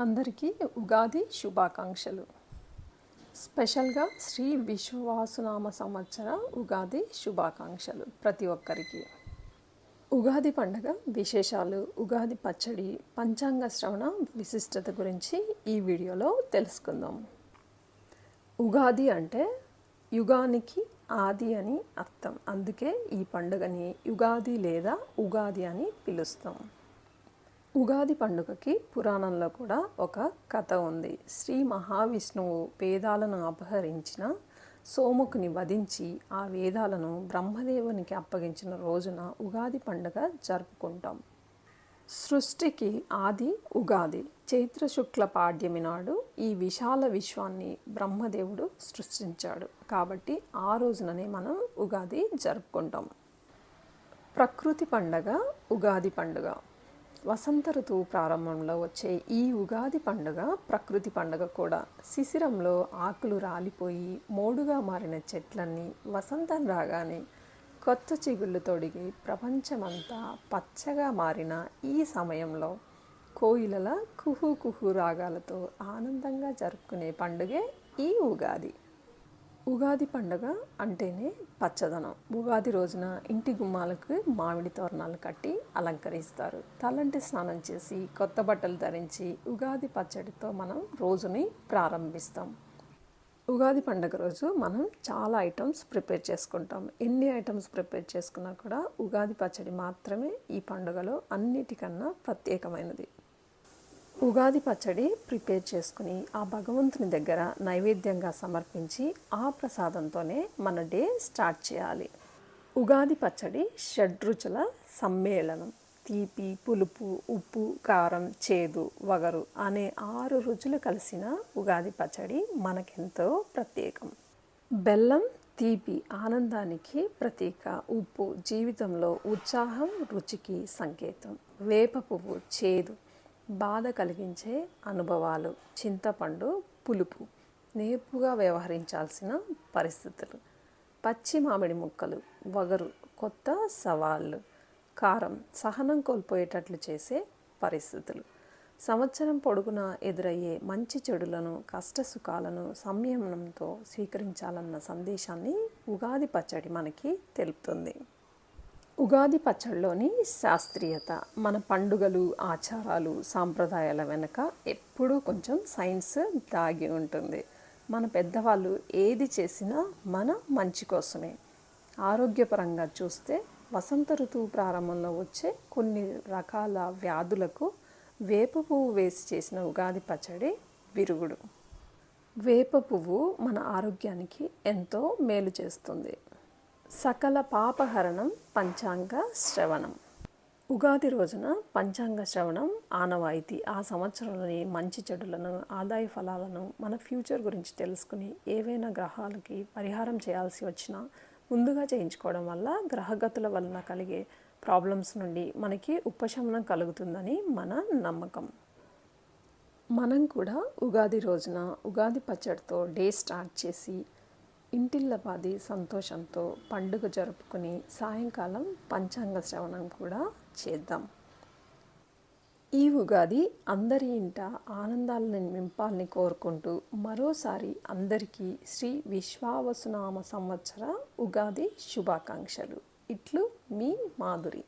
అందరికీ ఉగాది శుభాకాంక్షలు. స్పెషల్గా శ్రీ విశ్వవాసునామ సంవత్సర ఉగాది శుభాకాంక్షలు ప్రతి ఒక్కరికి. ఉగాది పండగ విశేషాలు ఉగాది పచ్చడి పంచాంగ శ్రవణ విశిష్టత గురించి ఈ వీడియోలో తెలుసుకుందాం. ఉగాది అంటే యుగానికి ఆది అని అర్థం. అందుకే ఈ పండుగని యుగాది లేదా ఉగాది అని పిలుస్తాం. ఉగాది పండుగకి పురాణంలో కూడా ఒక కథ ఉంది. శ్రీ మహావిష్ణువు వేదాలను అపహరించిన సోముకుని వధించి ఆ వేదాలను బ్రహ్మదేవునికి అప్పగించిన రోజున ఉగాది పండుగ జరుపుకుంటాం. సృష్టికి ఆది ఉగాది. చైత్ర శుక్ల పాడ్యమి నాడు ఈ విశాల విశ్వాన్ని బ్రహ్మదేవుడు సృష్టించాడు. కాబట్టి ఆ రోజుననే మనం ఉగాది జరుపుకుంటాం. ప్రకృతి పండగ ఉగాది పండుగ. వసంత ఋతువు ప్రారంభంలో వచ్చే ఈ ఉగాది పండుగ ప్రకృతి పండుగ కూడా. శిశిరంలో ఆకులు రాలిపోయి మోడుగా మారిన చెట్లన్నీ వసంతం రాగానే కొత్త చిగుళ్ళు తొడిగి ప్రపంచమంతా పచ్చగా మారిన ఈ సమయంలో కోయిలల కుహు కుహు రాగాలతో ఆనందంగా జరుపుకునే పండుగే ఈ ఉగాది. ఉగాది పండుగ అంటేనే పచ్చదనం. ఉగాది రోజున ఇంటి గుమ్మాలకు మామిడి తోరణాలు కట్టి అలంకరిస్తారు. తలంటి స్నానం చేసి కొత్త బట్టలు ధరించి ఉగాది పచ్చడితో మనం రోజుని ప్రారంభిస్తాం. ఉగాది పండుగ రోజు మనం చాలా ఐటమ్స్ ప్రిపేర్ చేసుకుంటాం. ఎన్ని ఐటమ్స్ ప్రిపేర్ చేసుకున్నా కూడా ఉగాది పచ్చడి మాత్రమే ఈ పండుగలో అన్నిటికన్నా ప్రత్యేకమైనది. ఉగాది పచ్చడి ప్రిపేర్ చేసుకుని ఆ భగవంతుని దగ్గర నైవేద్యంగా సమర్పించి ఆ ప్రసాదంతోనే మన డే స్టార్ట్ చేయాలి. ఉగాది పచ్చడి షడ్రుచుల సమ్మేళనం. తీపి పులుపు ఉప్పు కారం చేదు వగరు అనే ఆరు రుచులు కలిసిన ఉగాది పచ్చడి మనకెంతో ప్రత్యేకం. బెల్లం తీపి ఆనందానికి ప్రతీక ఉప్పు జీవితంలో ఉత్సాహం రుచికి సంకేతం. వేప పువ్వు చేదు బాధ కలిగించే అనుభవాలు. చింతపండు పులుపు నేర్పుగా వ్యవహరించాల్సిన పరిస్థితులు. పచ్చి మామిడి ముక్కలు వగరు కొత్త సవాళ్ళు. కారం సహనం కోల్పోయేటట్లు చేసే పరిస్థితులు. సంవత్సరం పొడుగునా ఎదురయ్యే మంచి చెడులను కష్ట సుఖాలను సంయమనంతో స్వీకరించాలన్న సందేశాన్ని ఉగాది పచ్చడి మనకి తెలుపుతుంది. ఉగాది పచ్చడిలోని శాస్త్రీయత మన పండుగలు ఆచారాలు సాంప్రదాయాల వెనుక ఎప్పుడూ కొంచెం సైన్స్ దాగి ఉంటుంది. మన పెద్దవాళ్ళు ఏది చేసినా మన మంచి కోసమే. ఆరోగ్యపరంగా చూస్తే వసంత ఋతువు ప్రారంభంలో వచ్చే కొన్ని రకాల వ్యాధులకు వేప పువ్వు వేసి చేసిన ఉగాది పచ్చడి విరుగుడు. వేప పువ్వు మన ఆరోగ్యానికి ఎంతో మేలు చేస్తుంది. సకల పాపహరణం పంచాంగ శ్రవణం. ఉగాది రోజున పంచాంగ శ్రవణం ఆనవాయితీ. ఆ సంవత్సరంలోని మంచి చెడులను ఆదాయ ఫలాలను మన ఫ్యూచర్ గురించి తెలుసుకుని ఏవైనా గ్రహాలకి పరిహారం చేయాల్సి వచ్చినా ముందుగా చేయించుకోవడం వల్ల గ్రహగతుల వలన కలిగే ప్రాబ్లమ్స్ నుండి మనకి ఉపశమనం కలుగుతుందని మన నమ్మకం. మనం కూడా ఉగాది రోజున ఉగాది పచ్చడితో డే స్టార్ట్ చేసి ఇంటిల్లపాది సంతోషంతో పండుగ జరుపుకుని సాయంకాలం పంచాంగ శ్రవణం కూడా చేద్దాం. ఈ ఉగాది అందరి ఇంట ఆనందాలను నింపాలని కోరుకుంటూ మరోసారి అందరికీ శ్రీ విశ్వావసునామ సంవత్సర ఉగాది శుభాకాంక్షలు. ఇట్లు మీ మాధురి.